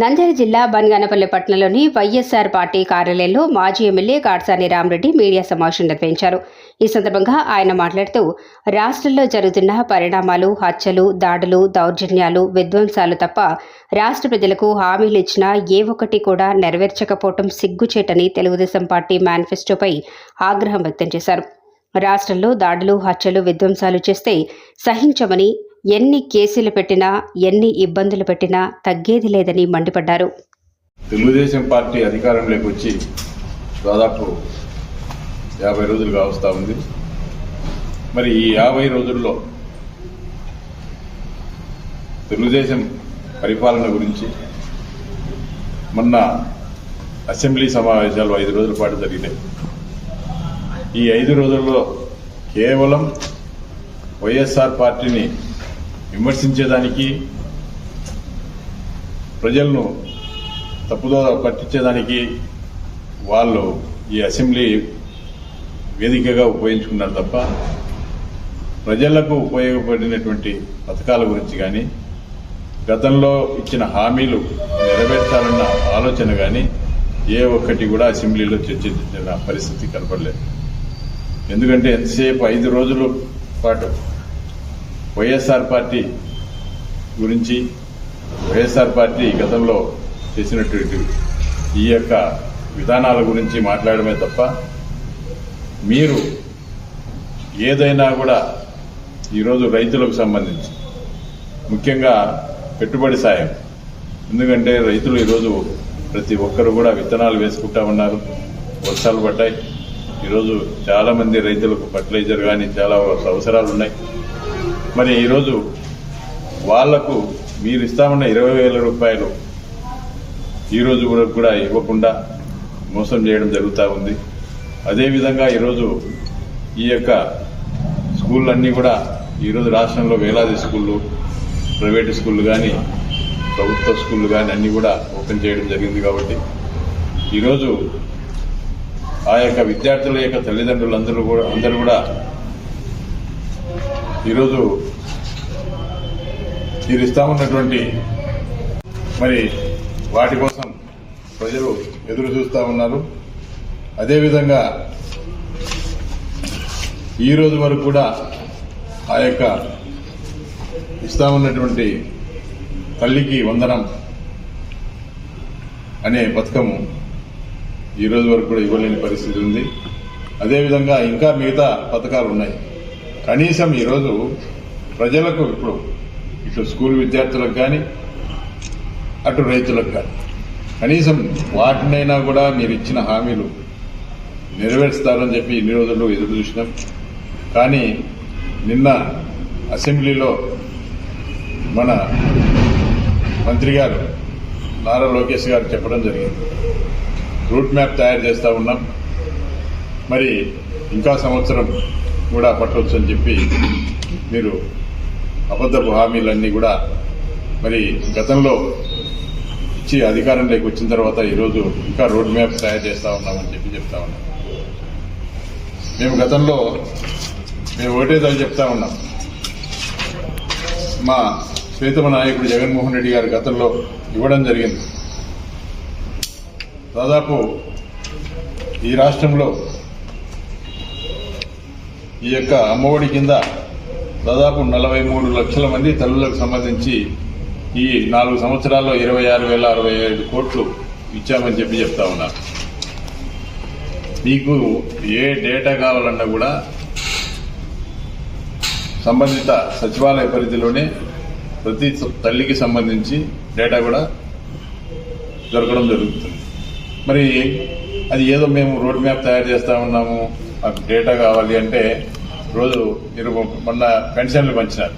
నంద్యాల జిల్లా బన్గానపల్లి పట్టణంలోని వైఎస్ఆర్ పార్టీ కార్యాలయంలో మాజీ ఎమ్మెల్యే కాడ్సాని రామరెడ్డి మీడియా సమావేశం నిర్వహించారు. ఈ సందర్భంగా ఆయన మాట్లాడుతూ రాష్ట్రంలో జరుగుతున్న పరిణామాలు హత్యలు దాడులు దౌర్జన్యాలు విధ్వంసాలు తప్ప రాష్ట్ర ప్రజలకు హామీలు ఇచ్చినా ఏ ఒక్కటి కూడా నెరవేర్చకపోవటం సిగ్గుచేటని తెలుగుదేశం పార్టీ మేనిఫెస్టోపై ఆగ్రహం వ్యక్తం చేశారు. రాష్ట్రంలో దాడులు హత్యలు విధ్వంసాలు చేస్తే సహించమని ఎన్ని కేసులు పెట్టినా ఎన్ని ఇబ్బందులు పెట్టినా తగ్గేది లేదని మండిపడ్డారు. తెలుగుదేశం పార్టీ అధికారంలోకి వచ్చి దాదాపు యాభై రోజులు కావస్తా ఉంది. మరి ఈ యాభై రోజుల్లో తెలుగుదేశం పరిపాలన గురించి మొన్న అసెంబ్లీ సమావేశాలు ఐదు రోజుల పాటు జరిగినాయి. ఈ ఐదు రోజుల్లో కేవలం వైఎస్ఆర్ పార్టీని విమర్శించేదానికి ప్రజలను తప్పుదో పట్టించేదానికి వాళ్ళు ఈ అసెంబ్లీ వేదికగా ఉపయోగించుకున్నారు తప్ప ప్రజలకు ఉపయోగపడినటువంటి పథకాల గురించి కానీ గతంలో ఇచ్చిన హామీలు నెరవేర్చాలన్న ఆలోచన కానీ ఏ ఒక్కటి కూడా అసెంబ్లీలో చర్చించిన పరిస్థితి కనపడలేదు. ఎందుకంటే ఎంతసేపు ఐదు రోజుల పాటు వైఎస్ఆర్ పార్టీ గురించి వైఎస్ఆర్ పార్టీ గతంలో చేసినటువంటి ఈ యొక్క విధానాల గురించి మాట్లాడమే తప్ప మీరు ఏదైనా కూడా ఈరోజు రైతులకు సంబంధించి ముఖ్యంగా పెట్టుబడి సాయం. ఎందుకంటే రైతులు ఈరోజు ప్రతి ఒక్కరు కూడా విత్తనాలు వేసుకుంటా ఉన్నారు. వర్షాలు పడ్డాయి. ఈరోజు చాలామంది రైతులకు ఫర్టిలైజర్ కానీ చాలా అవసరాలు ఉన్నాయి. మరి ఈరోజు వాళ్ళకు మీరు ఇస్తామన్న ఇరవై వేల రూపాయలు ఈరోజు వరకు కూడా ఇవ్వకుండా మోసం చేయడం జరుగుతూ ఉంది. అదేవిధంగా ఈరోజు ఈ యొక్క స్కూళ్ళన్నీ కూడా ఈరోజు రాష్ట్రంలో వేలాది స్కూళ్ళు ప్రైవేట్ స్కూళ్ళు కానీ ప్రభుత్వ స్కూళ్ళు కానీ అన్నీ కూడా ఓపెన్ చేయడం జరిగింది కాబట్టి ఈరోజు ఆ యొక్క విద్యార్థుల యొక్క తల్లిదండ్రులందరూ కూడా అందరూ కూడా ఈరోజు మీరు ఇస్తామన్నటువంటి మరి వాటి కోసం ప్రజలు ఎదురు చూస్తూ ఉన్నారు. అదేవిధంగా ఈ రోజు వరకు కూడా ఆ యొక్క ఇస్తామన్నటువంటి తల్లికి వందనం అనే పథకము ఈ రోజు వరకు కూడా ఇవ్వలేని పరిస్థితి ఉంది. అదేవిధంగా ఇంకా మిగతా పథకాలు ఉన్నాయి. కనీసం ఈరోజు ప్రజలకు ఇప్పుడు ఇటు స్కూల్ విద్యార్థులకు కానీ అటు రైతులకు కానీ కనీసం వాటినైనా కూడా మీరు ఇచ్చిన హామీలు నెరవేరుస్తారని చెప్పి ఇన్ని రోజుల్లో ఎదురు చూసినాం. కానీ నిన్న అసెంబ్లీలో మన మంత్రి గారు నారా లోకేష్ గారు చెప్పడం జరిగింది. రూట్ మ్యాప్ తయారు చేస్తూ ఉన్నాం. మరి ఇంకా సంవత్సరం కూడా పట్టవచ్చు అని చెప్పి మీరు అబద్ధపు హామీలన్నీ కూడా మరి గతంలో ఇచ్చి అధికారంలోకి వచ్చిన తర్వాత ఈరోజు ఇంకా రోడ్ మ్యాప్ తయారు చేస్తూ ఉన్నామని చెప్పి చెప్తా ఉన్నాం. మేము గతంలో మేము ఒకటే దాన్ని చెప్తా ఉన్నాం. మా శ్వేతమ నాయకుడు జగన్మోహన్ రెడ్డి గారు గతంలో ఇవ్వడం జరిగింది. దాదాపు ఈ రాష్ట్రంలో ఈ యొక్క అమ్మఒడి కింద దాదాపు నలభై మూడు లక్షల మంది తల్లులకు సంబంధించి ఈ నాలుగు సంవత్సరాల్లో ఇరవై ఆరు వేల అరవై ఐదు కోట్లు ఇచ్చామని చెప్పి చెప్తా ఉన్నారు మీకు ఏ డేటా కావాలన్నా కూడా సంబంధిత సచివాలయ పరిధిలోనే ప్రతి తల్లికి సంబంధించి డేటా కూడా దొరకడం జరుగుతుంది. మరి అది ఏదో మేము రోడ్ మ్యాప్ తయారు చేస్తా ఉన్నాము మాకు డేటా కావాలి అంటే రోజు మీరు మొన్న పెన్షన్లు పంచినారు.